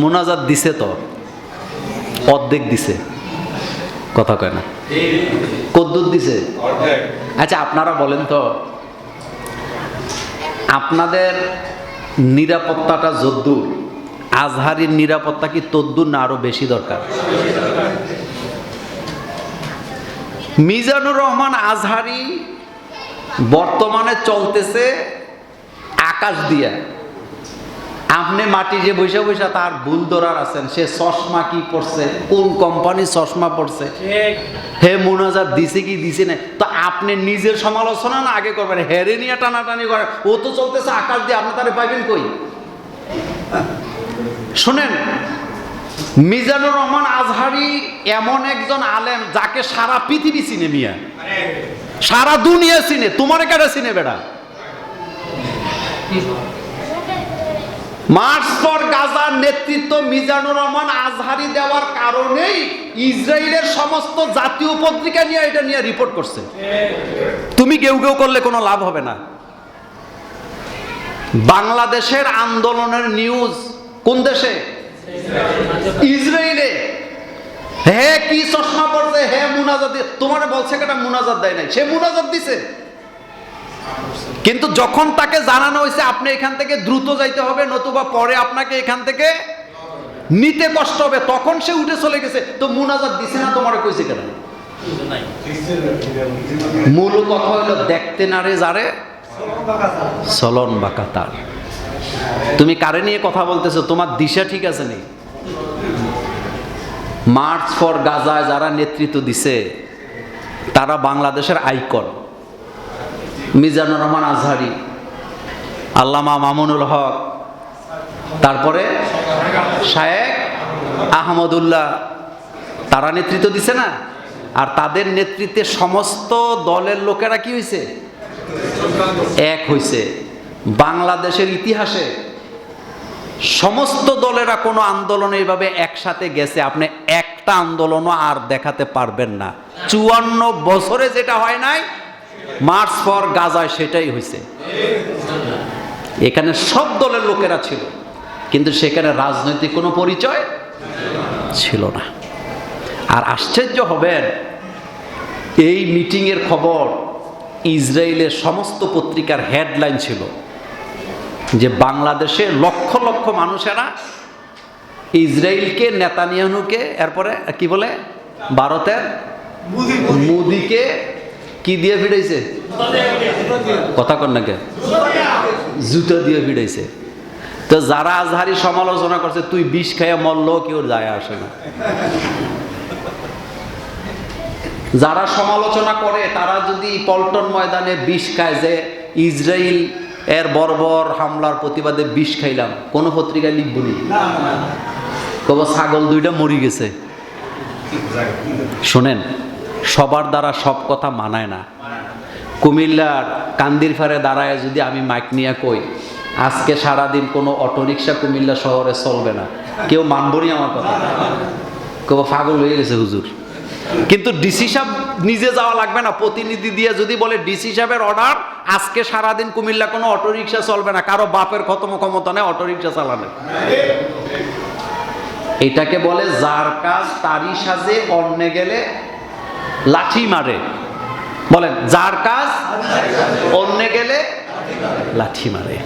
মোনাজাত দিছে তো অর্ধেক দিছে। কথা কয় না। কদ্দুর দিছে। আচ্ছা আপনারা বলেন তো আপনাদের নিরাপত্তাটা যদ্দুর আজহারির নিরাপত্তা কি তদ্দুর না আরও বেশি দরকার? মিজানুর রহমান আজহারি বর্তমানে চলতেছে আকাশ দিয়া। আপনি মাটি যে বৈশা বৈশা তার ভুল ধরার আছেন সে চশমা কি পড়ছে কোন কোম্পানি চশমা পড়ছে হে মোনাজাত দিছে কি দিছে না তো আপনি নিজের সমালোচনা না আগে করবেন। হেরে নিয়ে টানাটানি করে ও তো চলতেছে আকাশ দিয়ে। আপনি তারে পাইবেন কই? শুনেন মিজানুর রহমান আজহারি এমন একজন আলেম যাকে সারা পৃথিবী চিনে মিয়া। সারা দুনিয়া চিনে। তোমার কেটে চিনে বেড়া? মার্চ গাজার নেতৃত্ব মিজানুর রহমান আজহারি দেওয়ার কারণেই ইসরায়েলের সমস্ত জাতীয় পত্রিকা নিয়ে এটা নিয়ে রিপোর্ট করছে। তুমি কেউ কেউ করলে কোনো লাভ হবে না। বাংলাদেশের আন্দোলনের নিউজ কোন দেশে? ইসরায়েলে। হে কি চশমা পড়ছে হে মুনাজাত তোমার বলছে কেটা মুনাজাত দেয় নাই? সে মুনাজাত দিছে। কিন্তু যখন তাকে জানানো হয়েছে, আপনি এখান থেকে দ্রুত যাইতে হবে, নতুবা পরে আপনাকে এখান থেকে নিতে কষ্ট হবে, তখন সে উঠে চলে গেছে। তো মুনাজাত দিছে না, তোমার কইছে কেন? মূল কথা হলো, দেখতে না রে যারে, চলন বা কাতার। তুমি কারে নিয়ে কথা বলতেছো? তোমার দিশা ঠিক আছে নি? মার্চ ফর গাজায় যারা নেতৃত্ব দিছে, তারা বাংলাদেশের আইকন। মিজানুর রহমান আজহারি, আল্লামা মামুনুল হক, তারপরে শায়েক আহমদুল্লাহ, তারা নেতৃত্ব দিছে না? আর তাদের নেতৃত্বে সমস্ত দলের লোকেরা কি হয়েছে এক হয়েছে বাংলাদেশের ইতিহাসে সমস্ত দলেরা কোনো আন্দোলনে এইভাবে একসাথে গেছে, আপনি একটা আন্দোলনও আর দেখাতে পারবেন না। চুয়ান্ন বছরে যেটা হয় নাই মার্চ ফর গাজায় সেটাই হয়েছে। এখানে সব দলের লোকেরা ছিল কিন্তু সেখানে রাজনৈতিক কোনো পরিচয় ছিল না। আর আশ্চর্য হবেন এই মিটিংয়ের খবর ইসরায়েলের সমস্ত পত্রিকার হেডলাইন ছিল যে বাংলাদেশে লক্ষ লক্ষ মানুষেরা ইসরায়েলকে নেতানিয়ানুকে এরপরে কি বলে ভারতের মোদিকে কি দিয়ে ভিড়াইছে? কথা কন নাকি? জুতো দিয়ে ভিড়াইছে। তো যারা আজহারি সমালোচনা করছে তুই বিষ খাইয়া মরলেও কেউ যায় আসে না। যারা সমালোচনা করে তারা যদি পল্টন ময়দানে বিষ খায় যে ইসরায়েল এর বর্বর হামলার প্রতিবাদে বিষ খাইলাম। কোন পত্রিকায় লিখবনি কব ছাগল দুইটা মরি গেছে। শোনেন সবার দ্বারা সব কথা মানায় না। কুমিল্লার কান্দির ফারে দাঁড়ায় যদি আমি মাইক নিয়ে কই, আজকে সারাদিন কোনো অটোরিকশা কুমিল্লা শহরে চলবে না। কেউ মানবনি আমার কথা। কেউ পাগল হয়ে গেছে হুজুর। কিন্তু ডিসি সাহেব নিজে যাওয়া লাগবে না। প্রতিনিধি দিয়ে যদি বলে ডিসি সাহেবের অর্ডার আজকে সারাদিন কুমিল্লা কোনো অটোরিকশা চলবে না। কারও বাপের খতম ক্ষমতা নেই, অটোরিকশা চালাবে। এটাকে বলে যার কাজ তারই সাজে অন্যে গেলে লাঠি মারে। বলেন যার কাজ অন্যে গেলে লাঠি মারে।